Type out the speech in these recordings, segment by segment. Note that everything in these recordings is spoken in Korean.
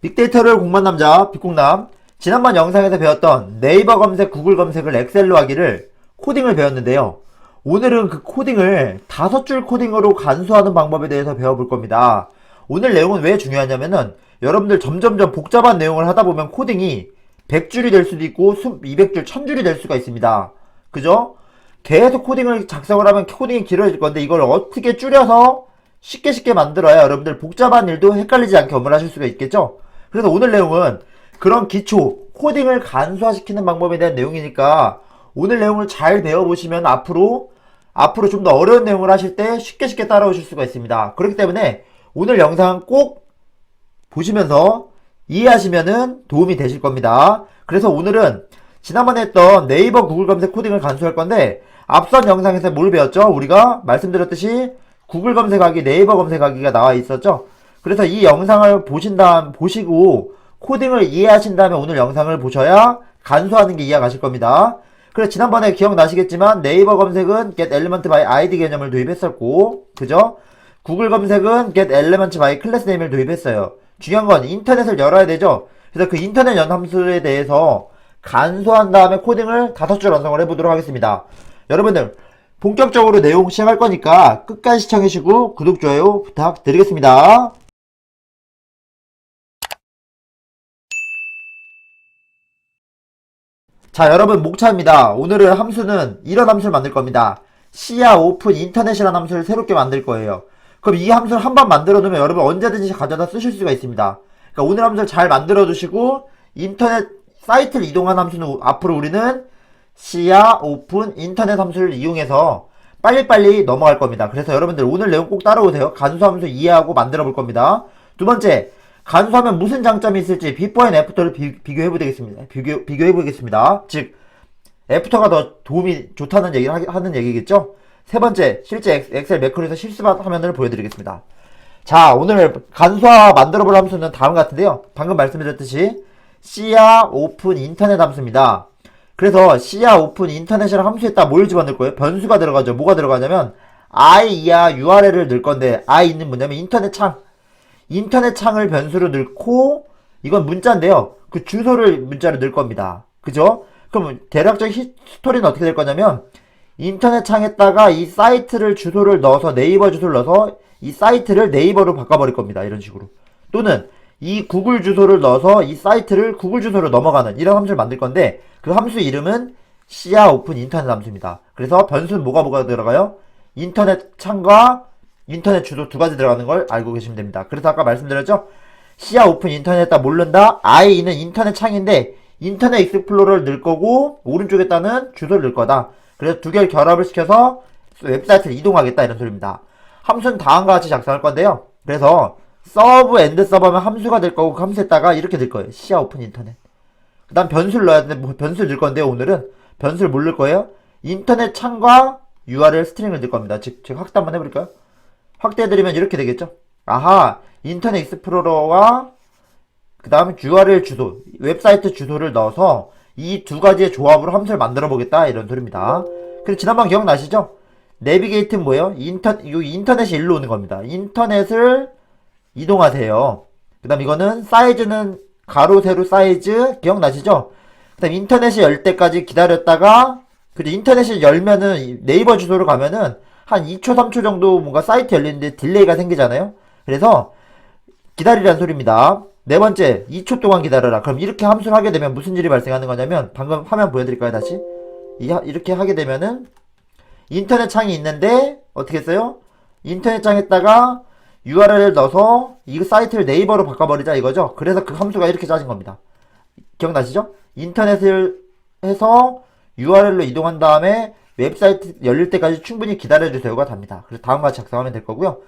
빅데이터를 공부한 남자 빅공남 지난번 영상에서 배웠던 네이버 검색, 구글 검색을 엑셀로 하기를 코딩을 배웠는데요. 오늘은 그 코딩을 다섯 줄 코딩으로 간수하는 방법에 대해서 배워볼 겁니다. 오늘 내용은 왜 중요하냐면은 여러분들 점점점 복잡한 내용을 하다 보면 코딩이 100줄이 될 수도 있고 200줄, 1000줄이 될 수가 있습니다. 그죠? 계속 코딩을 작성을 하면 코딩이 길어질 건데 이걸 어떻게 줄여서 쉽게 쉽게 만들어야 여러분들 복잡한 일도 헷갈리지 않게 업무를 하실 수가 있겠죠? 그래서 오늘 내용은 그런 기초, 코딩을 간소화시키는 방법에 대한 내용이니까 오늘 내용을 잘 배워보시면 앞으로, 앞으로 좀 더 어려운 내용을 하실 때 쉽게 쉽게 따라오실 수가 있습니다. 그렇기 때문에 오늘 영상 꼭 보시면서 이해하시면은 도움이 되실 겁니다. 그래서 오늘은 지난번에 했던 네이버 구글 검색 코딩을 간수할 건데 앞선 영상에서 뭘 배웠죠? 우리가 말씀드렸듯이 구글 검색하기, 네이버 검색하기가 나와 있었죠? 그래서 이 영상을 보신 다음, 보시고 코딩을 이해하신 다음에 오늘 영상을 보셔야 간수하는 게 이해가 가실 겁니다. 그래서 지난번에 기억나시겠지만 네이버 검색은 get element by id 개념을 도입했었고, 그죠? 구글 검색은 get element by class name을 도입했어요. 중요한 건 인터넷을 열어야 되죠? 그래서 그 인터넷 연 함수에 대해서 간소한 다음에 코딩을 다섯 줄 완성을 해보도록 하겠습니다. 여러분들, 본격적으로 내용 시작할 거니까 끝까지 시청해주시고 구독, 좋아요 부탁드리겠습니다. 자, 여러분, 목차입니다. 오늘은 함수는 이런 함수를 만들 겁니다. 시야 오픈 인터넷이라는 함수를 새롭게 만들 거예요. 그럼 이 함수를 한 번 만들어 놓으면 여러분 언제든지 가져다 쓰실 수가 있습니다. 그러니까 오늘 함수를 잘 만들어 두시고 인터넷 사이트를 이동한 함수는 앞으로 우리는 시야 오픈 인터넷 함수를 이용해서 빨리빨리 넘어갈 겁니다. 그래서 여러분들 오늘 내용 꼭 따라오세요. 간수 함수 이해하고 만들어 볼 겁니다. 두 번째, 간수하면 무슨 장점이 있을지 비포 앤 애프터를 비, 교해 보겠습니다. 비교, 비교해 보겠습니다. 즉, 애프터가 더 도움이 좋다는 얘기를 하, 하는 얘기겠죠? 세 번째, 실제 엑- 엑셀 매크로에서 실습 화면을 보여드리겠습니다. 자, 오늘 간소화 만들어 볼 함수는 다음 같은데요. 방금 말씀드렸듯이 시야 오픈 인터넷 함수입니다. 그래서 시야 오픈 인터넷이라는 함수에다 뭘 집어넣을 거예요? 변수가 들어가죠. 뭐가 들어가냐면 i 이하 URL을 넣을 건데 i 있는 뭐냐면 인터넷 창. 인터넷 창을 변수로 넣고 이건 문자인데요. 그 주소를 문자로 넣을 겁니다. 그죠? 그럼 대략적 히스토리는 어떻게 될 거냐면 인터넷 창에다가 이 사이트를 주소를 넣어서 네이버 주소를 넣어서 이 사이트를 네이버로 바꿔버릴 겁니다. 이런 식으로. 또는 이 구글 주소를 넣어서 이 사이트를 구글 주소로 넘어가는 이런 함수를 만들 건데 그 함수 이름은 시야 오픈 인터넷 함수입니다. 그래서 변수는 뭐가 뭐가 들어가요? 인터넷 창과 인터넷 주소 두 가지 들어가는 걸 알고 계시면 됩니다. 그래서 아까 말씀드렸죠? 시야 오픈 인터넷에다 모른다. i는 인터넷 창인데 인터넷 익스플로러를 넣을 거고 오른쪽에다는 주소를 넣을 거다. 그래서 두 개를 결합을 시켜서 웹사이트를 이동하겠다 이런 소리입니다. 함수는 다음과 같이 작성할 건데요. 그래서 서브 엔드 서버면 함수가 될 거고 그 함수 에다가 이렇게 될 거예요. 시야 오픈 인터넷. 그 다음 변수를 넣어야 되는데 뭐 변수를 넣을 건데요. 오늘은 변수를 뭘 넣을 거예요? 인터넷 창과 URL 스트링을 넣을 겁니다. 즉, 제가 확대 한번 해볼까요? 확대해드리면 이렇게 되겠죠? 아하, 인터넷 익스플로러와 그 다음에 URL 주소, 웹사이트 주소를 넣어서 이 두 가지의 조합으로 함수를 만들어 보겠다 이런 소리입니다. 그리고 지난번 기억나시죠? 내비게이트는 뭐예요? 인터, 이 인터넷이 일로 오는 겁니다. 인터넷을 이동하세요. 그 다음 이거는 사이즈는 가로, 세로 사이즈 기억나시죠? 그 다음 인터넷이 열 때까지 기다렸다가 그리고 인터넷이 열면은 이 네이버 주소로 가면은 한 2초, 3초 정도 뭔가 사이트 열리는데 딜레이가 생기잖아요? 그래서 기다리라는 소리입니다. 네 번째, 2초 동안 기다려라. 그럼 이렇게 함수를 하게 되면 무슨 일이 발생하는 거냐면, 방금 화면 보여드릴까요, 다시? 이렇게 하게 되면은, 인터넷 창이 있는데, 어떻게 했어요? 인터넷 창에다가 URL을 넣어서 이 사이트를 네이버로 바꿔버리자 이거죠? 그래서 그 함수가 이렇게 짜진 겁니다. 기억나시죠? 인터넷을 해서 URL로 이동한 다음에 웹사이트 열릴 때까지 충분히 기다려주세요가 답니다. 그래서 다음과 작성하면 될 거고요.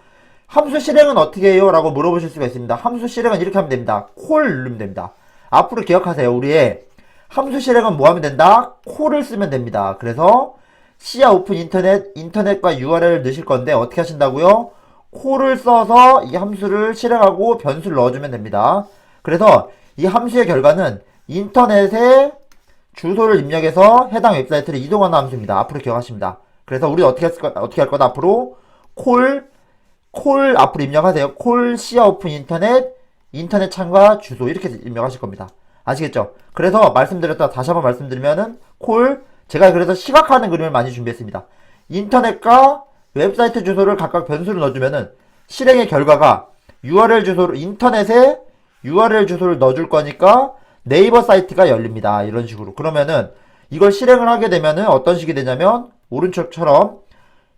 함수 실행은 어떻게 해요? 라고 물어보실 수가 있습니다. 함수 실행은 이렇게 하면 됩니다. 콜 누르면 됩니다. 앞으로 기억하세요. 우리의 함수 실행은 뭐 하면 된다? 콜을 쓰면 됩니다. 그래서 시야 오픈 인터넷, 인터넷과 URL을 넣으실 건데 어떻게 하신다고요? 콜을 써서 이 함수를 실행하고 변수를 넣어주면 됩니다. 그래서 이 함수의 결과는 인터넷에 주소를 입력해서 해당 웹사이트를 이동하는 함수입니다. 앞으로 기억하십니다. 그래서 우리 어떻게 할 거, 어떻게 할 거다 앞으로 콜, 콜 앞으로 입력하세요. 콜 시야 오픈 인터넷, 인터넷 창과 주소 이렇게 입력하실 겁니다. 아시겠죠? 그래서 말씀드렸다 다시 한번 말씀드리면은 콜 제가 그래서 시각화하는 그림을 많이 준비했습니다. 인터넷과 웹사이트 주소를 각각 변수로 넣어주면은 실행의 결과가 URL 주소를 인터넷에 URL 주소를 넣어줄 거니까 네이버 사이트가 열립니다. 이런 식으로. 그러면은 이걸 실행을 하게 되면은 어떤 식이 되냐면 오른쪽처럼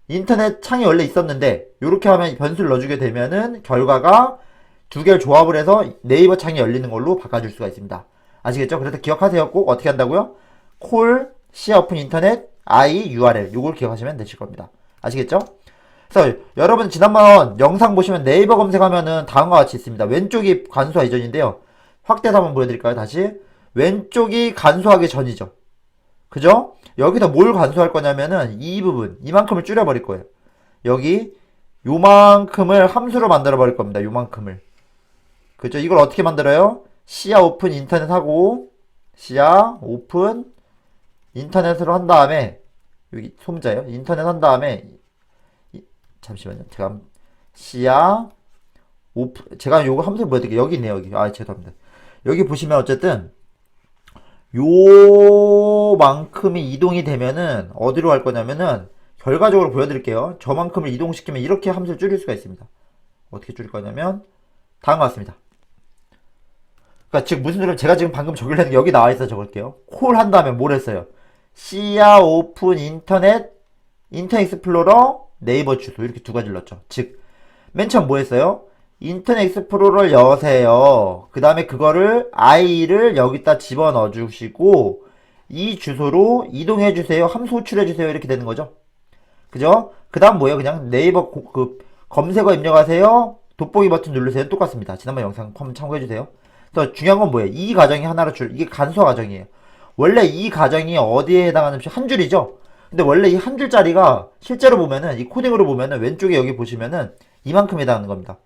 인터넷 창이 원래 있었는데 이렇게 하면 변수를 넣어주게 되면은 결과가 두 개를 조합을 해서 네이버 창이 열리는 걸로 바꿔줄 수가 있습니다. 아시겠죠? 그래서 기억하세요. 꼭 어떻게 한다고요? 콜 시야 오픈 인터넷 i URL 요걸 기억하시면 되실 겁니다. 아시겠죠? 그래서 여러분 지난번 영상 보시면 네이버 검색하면은 다음과 같이 있습니다. 왼쪽이 간소화 이전인데요. 확대해서 한번 보여드릴까요? 다시 왼쪽이 간소하기 전이죠. 그죠? 여기서 뭘 간소할 거냐면은 이 부분 이만큼을 줄여버릴 거예요. 여기 요만큼을 함수로 만들어 버릴 겁니다. 요만큼을 그죠? 이걸 어떻게 만들어요? 시야 오픈 인터넷 하고 시야 오픈 인터넷으로 한 다음에 여기 소문자예요. 인터넷 한 다음에 이- 잠시만요. 제가 한- 시야 오픈 제가 요거 함수를 보여드릴게요. 여기 있네요. 여기 아 죄송합니다. 여기 보시면 어쨌든 요만큼이 이동이 되면은 어디로 갈 거냐면은 결과적으로 보여드릴게요. 저만큼을 이동시키면 이렇게 함수를 줄일 수가 있습니다. 어떻게 줄일 거냐면 다음과 같습니다. 그러니까 지금 무슨 소리냐면 제가 지금 방금 적으려는 게 여기 나와 있어 적을게요. 콜 한 다음에 뭘 했어요? 시야 오픈 인터넷 인터넷 익스플로러 네이버 주소 이렇게 두 가지를 넣었죠. 즉 맨 처음 뭐 했어요? 인터넷 익스플로러를 여세요. 그 다음에 그거를 i를 여기다 집어넣어 주시고 이 주소로 이동해 주세요. 함수 호출해 주세요. 이렇게 되는 거죠. 그죠? 그 다음 뭐예요? 그냥 네이버 고- 그 검색어 입력하세요. 돋보기 버튼 누르세요. 똑같습니다. 지난번 영상 한번 참고해 주세요. 그래서 중요한 건 뭐예요? 이 가정이 하나로 줄, 이게 간소화 가정이에요. 원래 이 가정이 어디에 해당하는 한 줄이죠? 근데 원래 이 한 줄짜리가 실제로 보면은, 이 코딩으로 보면은 왼쪽에 여기 보시면은 이만큼 해당하는 겁니다.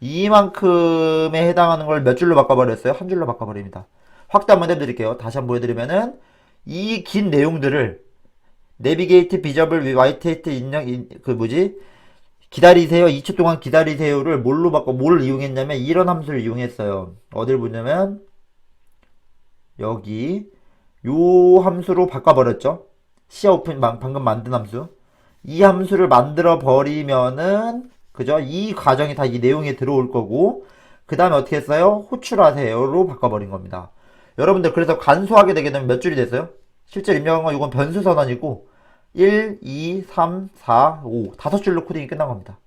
이만큼에 해당하는 걸 몇 줄로 바꿔버렸어요? 한 줄로 바꿔버립니다. 확대 한번 해드릴게요. 다시 한번 보여드리면은 이 긴 내용들을 내비게이트 비저블 와이테이트 인형 인- 그 뭐지 기다리세요 2초 동안 기다리세요를 뭘로 바꿔 뭘 이용했냐면 이런 함수를 이용했어요 어딜 보냐면 여기 요 함수로 바꿔버렸죠 시야 오픈 방- 방금 만든 함수 이 함수를 만들어 버리면은 그죠 이 과정이 다 이 내용에 들어올 거고 그 다음에 어떻게 했어요 호출하세요로 바꿔버린 겁니다 여러분들 그래서 간소하게 되게 되면 몇 줄이 됐어요 실제 입력한 건 이건 변수 선언이고 1, 2, 3, 4, 5 다섯 줄로 코딩이 끝난 겁니다.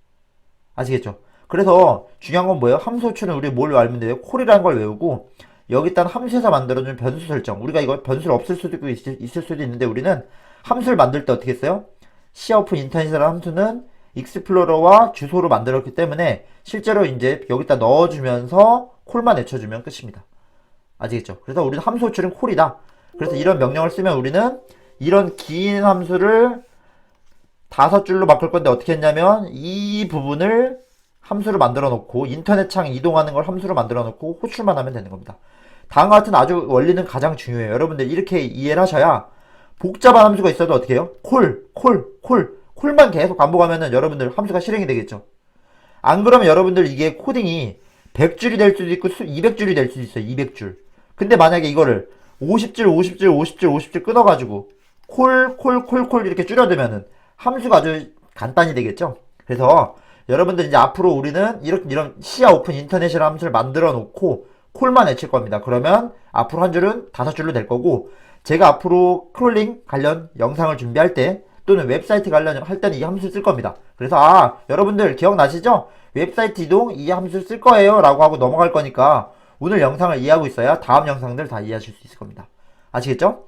아시겠죠? 그래서 중요한 건 뭐예요? 함수 호출은 우리 뭘 알면 돼요? 콜이라는 걸 외우고 여기다 함수에서 만들어준 변수 설정 우리가 이거 변수를 없을 수도 있고 있을, 수도 있는데 우리는 함수를 만들 때 어떻게 했어요? 시오픈 인터넷이라는 함수는 익스플로러와 주소로 만들었기 때문에 실제로 이제 여기다 넣어주면서 콜만 외쳐주면 끝입니다. 아시겠죠? 그래서 우리는 함수 호출은 콜이다. 그래서 이런 명령을 쓰면 우리는 이런 긴 함수를 다섯 줄로 바꿀 건데 어떻게 했냐면 이 부분을 함수를 만들어 놓고 인터넷 창 이동하는 걸 함수로 만들어 놓고 호출만 하면 되는 겁니다. 다음과 같은 아주 원리는 가장 중요해요. 여러분들 이렇게 이해를 하셔야 복잡한 함수가 있어도 어떻게 해요? 콜, 콜, 콜, 콜만 계속 반복하면은 여러분들 함수가 실행이 되겠죠. 안 그러면 여러분들 이게 코딩이 100줄이 될 수도 있고 200줄이 될 수도 있어요. 200줄. 근데 만약에 이거를 50줄, 50줄, 50줄, 50줄 끊어가지고 콜, 콜, 콜, 콜 이렇게 줄여두면은 함수가 아주 간단히 되겠죠? 그래서 여러분들 이제 앞으로 우리는 이렇게 이런 시야 오픈 인터넷이라는 함수를 만들어 놓고 콜만 외칠 겁니다. 그러면 앞으로 한 줄은 다섯 줄로 될 거고 제가 앞으로 크롤링 관련 영상을 준비할 때 또는 웹사이트 관련 할 때는 이 함수를 쓸 겁니다. 그래서 아 여러분들 기억나시죠? 웹사이트 이동 이 함수를 쓸 거예요 라고 하고 넘어갈 거니까 오늘 영상을 이해하고 있어야 다음 영상들 다 이해하실 수 있을 겁니다. 아시겠죠?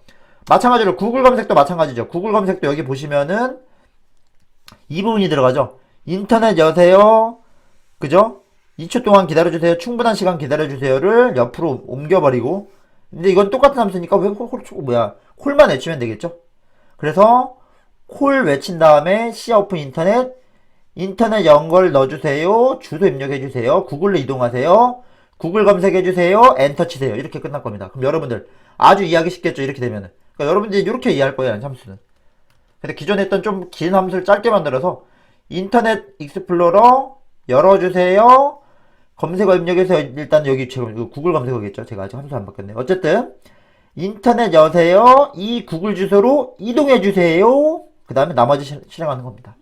마찬가지로 구글 검색도 마찬가지죠. 구글 검색도 여기 보시면은 이 부분이 들어가죠. 인터넷 여세요. 그죠? 2초 동안 기다려주세요. 충분한 시간 기다려주세요를 옆으로 옮겨버리고. 근데 이건 똑같은 함수니까 왜 콜, 콜, 콜, 뭐야. 콜만 외치면 되겠죠? 그래서 콜 외친 다음에 시야 오픈 인터넷, 인터넷 연결 넣어주세요. 주소 입력해주세요. 구글로 이동하세요. 구글 검색해주세요. 엔터 치세요. 이렇게 끝날 겁니다. 그럼 여러분들 아주 이해하기 쉽겠죠? 이렇게 되면은. 그러니까 여러분들이 이렇게 이해할 거예요. 함수는. 근데 기존에 했던 좀 긴 함수를 짧게 만들어서 인터넷 익스플로러 열어주세요. 검색어 입력해서 일단 여기 지금 구글 검색어겠죠. 제가 아직 함수 안 바꿨네요. 어쨌든 인터넷 여세요. 이 구글 주소로 이동해 주세요. 그 다음에 나머지 실- 실행하는 겁니다.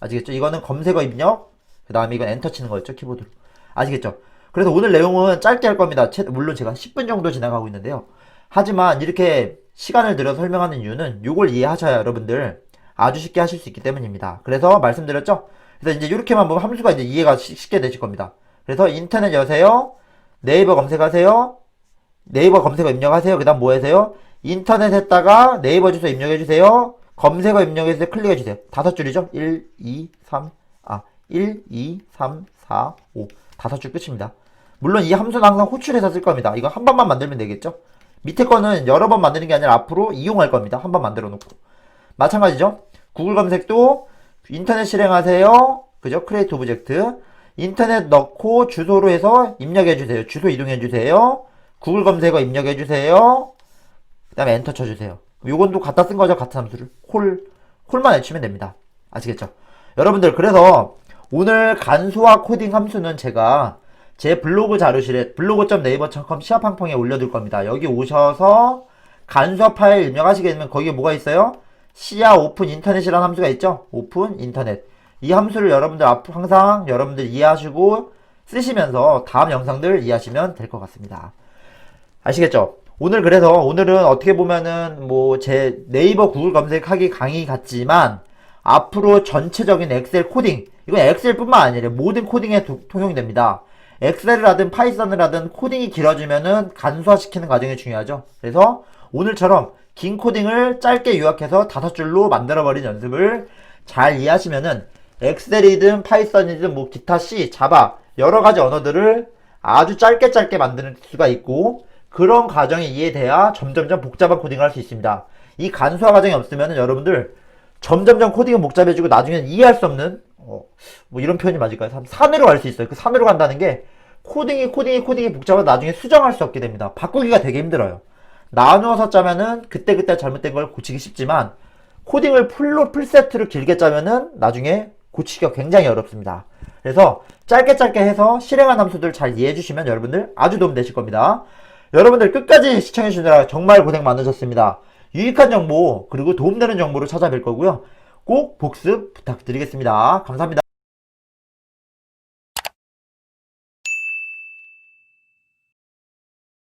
아시겠죠? 이거는 검색어 입력. 그 다음에 이건 엔터 치는 거였죠. 키보드로. 아시겠죠? 그래서 오늘 내용은 짧게 할 겁니다. 채- 물론 제가 10분 정도 지나가고 있는데요. 하지만 이렇게 시간을 들여 설명하는 이유는 이걸 이해하셔야 여러분들 아주 쉽게 하실 수 있기 때문입니다. 그래서 말씀드렸죠? 그래서 이제 이렇게만 보면 함수가 이제 이해가 쉬- 쉽게 되실 겁니다. 그래서 인터넷 여세요. 네이버 검색하세요. 네이버 검색어 입력하세요. 그 다음 뭐 하세요? 인터넷 했다가 네이버 주소 입력해주세요. 검색어 입력해서 클릭해주세요. 다섯 줄이죠? 1, 2, 3, 아, 1, 2, 3, 4, 5. 다섯 줄 끝입니다. 물론 이 함수는 항상 호출해서 쓸 겁니다. 이거 한 번만 만들면 되겠죠? 밑에 거는 여러 번 만드는 게 아니라 앞으로 이용할 겁니다. 한 번 만들어 놓고. 마찬가지죠? 구글 검색도 인터넷 실행하세요. 그죠? 크리에이트 오브젝트. 인터넷 넣고 주소로 해서 입력해 주세요. 주소 이동해 주세요. 구글 검색어 입력해 주세요. 그 다음에 엔터 쳐주세요. 요건 또 갖다 쓴 거죠. 같은 함수를. 콜, 콜만 외치면 됩니다. 아시겠죠? 여러분들, 그래서 오늘 간소화 코딩 함수는 제가 제 블로그 자료실에 블로그.네이버.com 시합팡팡에 올려둘 겁니다. 여기 오셔서 간소화 파일 입력하시게 되면 거기에 뭐가 있어요? 시야 오픈 인터넷이라는 함수가 있죠? 오픈 인터넷. 이 함수를 여러분들 앞 항상 여러분들 이해하시고 쓰시면서 다음 영상들 이해하시면 될 것 같습니다. 아시겠죠? 오늘 그래서 오늘은 어떻게 보면은 뭐 제 네이버 구글 검색하기 강의 같지만 앞으로 전체적인 엑셀 코딩 이건 엑셀뿐만 아니라 모든 코딩에 도- 통용이 됩니다. 엑셀을 하든 파이썬을 하든 코딩이 길어지면은 간소화시키는 과정이 중요하죠. 그래서 오늘처럼 긴 코딩을 짧게 요약해서 다섯 줄로 만들어버린 연습을 잘 이해하시면은 엑셀이든 파이썬이든 뭐 기타 C, 자바 여러 가지 언어들을 아주 짧게 짧게 만들 수가 있고 그런 과정이 이해돼야 점점점 복잡한 코딩을 할 수 있습니다. 이 간소화 과정이 없으면 여러분들 점점점 코딩은 복잡해지고 나중에는 이해할 수 없는 어, 뭐 이런 표현이 맞을까요? 산- 산으로 갈 수 있어요. 그 산으로 간다는 게 코딩이 코딩이 코딩이 복잡하다 나중에 수정할 수 없게 됩니다. 바꾸기가 되게 힘들어요. 나누어서 짜면은 그때그때 잘못된 걸 고치기 쉽지만 코딩을 풀로 풀세트로 길게 짜면은 나중에 고치기가 굉장히 어렵습니다. 그래서 짧게 짧게 해서 실행한 함수들 잘 이해해 주시면 여러분들 아주 도움 되실 겁니다. 여러분들 끝까지 시청해 주느라 정말 고생 많으셨습니다. 유익한 정보 그리고 도움되는 정보로 찾아뵐 거고요. 꼭 복습 부탁드리겠습니다. 감사합니다.